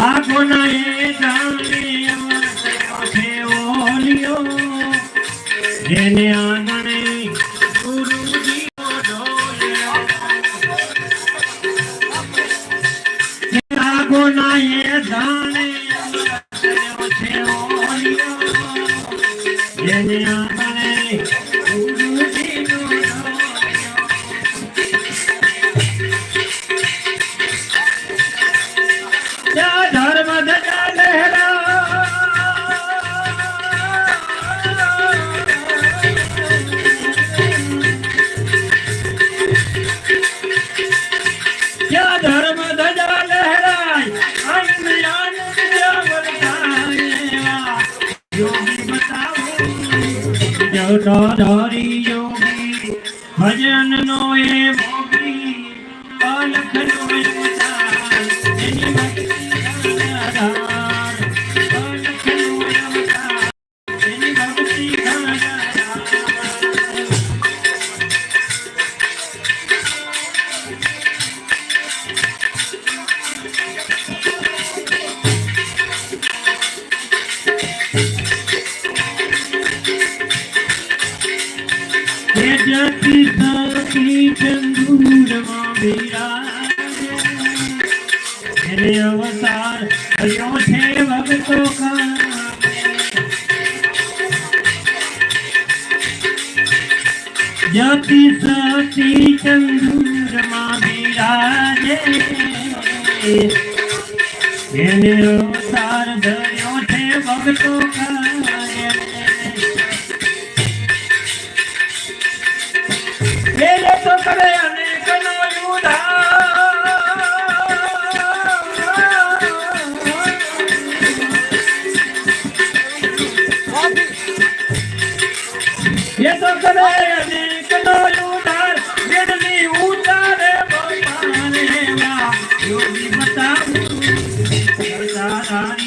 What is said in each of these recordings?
આપના એ જાણે ઓલિયો. જેને આંગણે ગુરુજીઓ ડોલ્યો આગોના એ જાણે જેને આંગણે આવતા ધારી યોગી ભજન નો એ મોગી રે અવતાર હર્યો છે ભગતો જતિ સતી ચંદ્રમા બિરાજે એને અવતાર ધર્યો છે ભગતો Yung mata. Kailangan.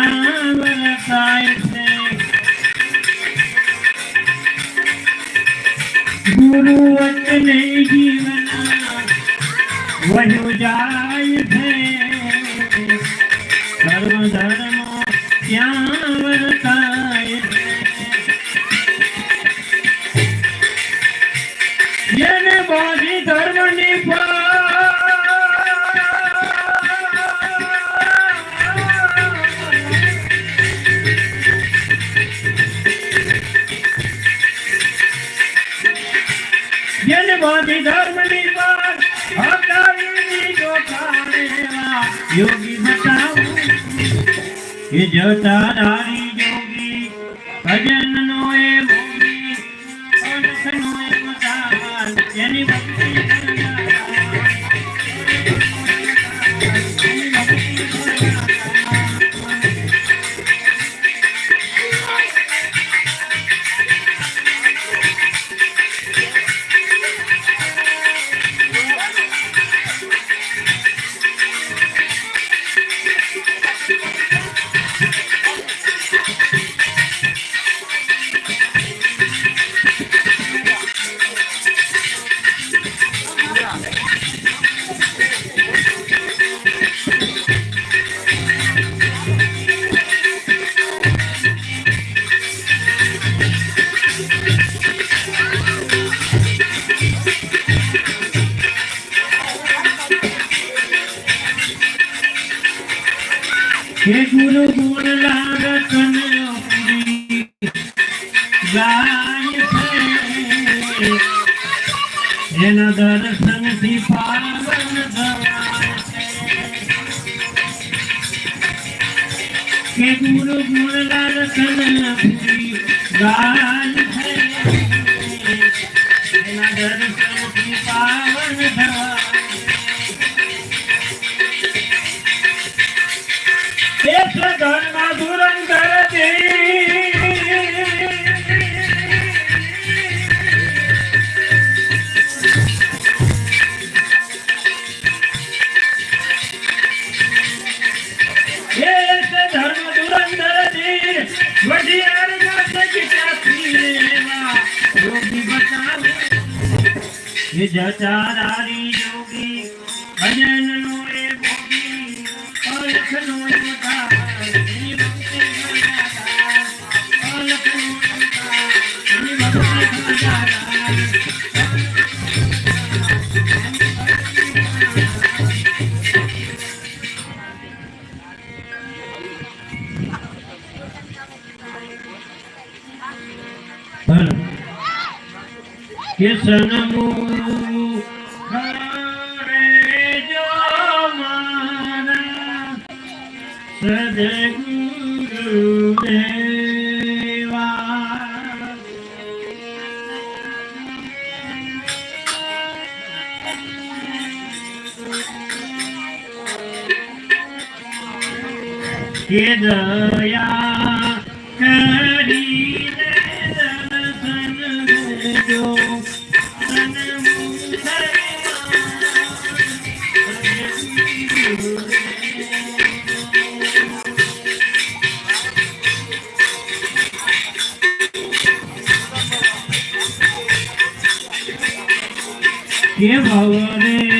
શ્યામ રસાય છે ગુરુ વચને યોગી બતાવો એ જતા કે ગુરુ ગુણગાન કનપુરી ગાન એ જચારારી યોગી ભજન નો એ ભોગી અલખ નો કે દયા કરી દર્શન દેજો કે ભવરે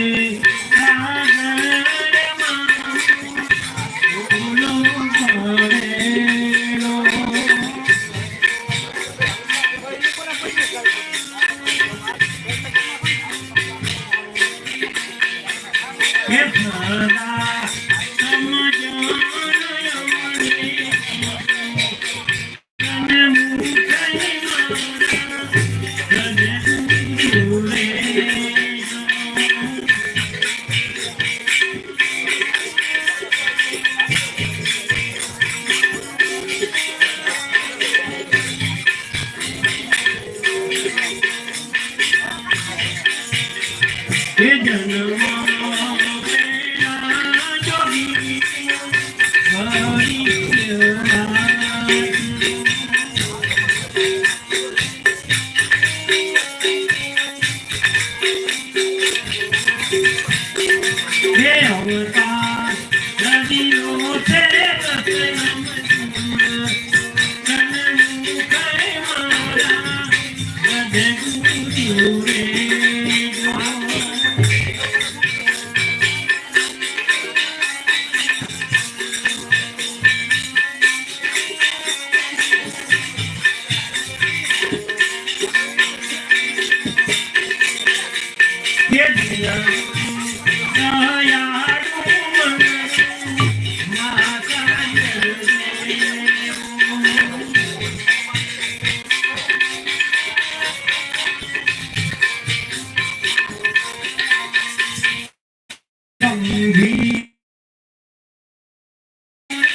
હે Thank you.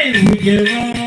Hey, we give on.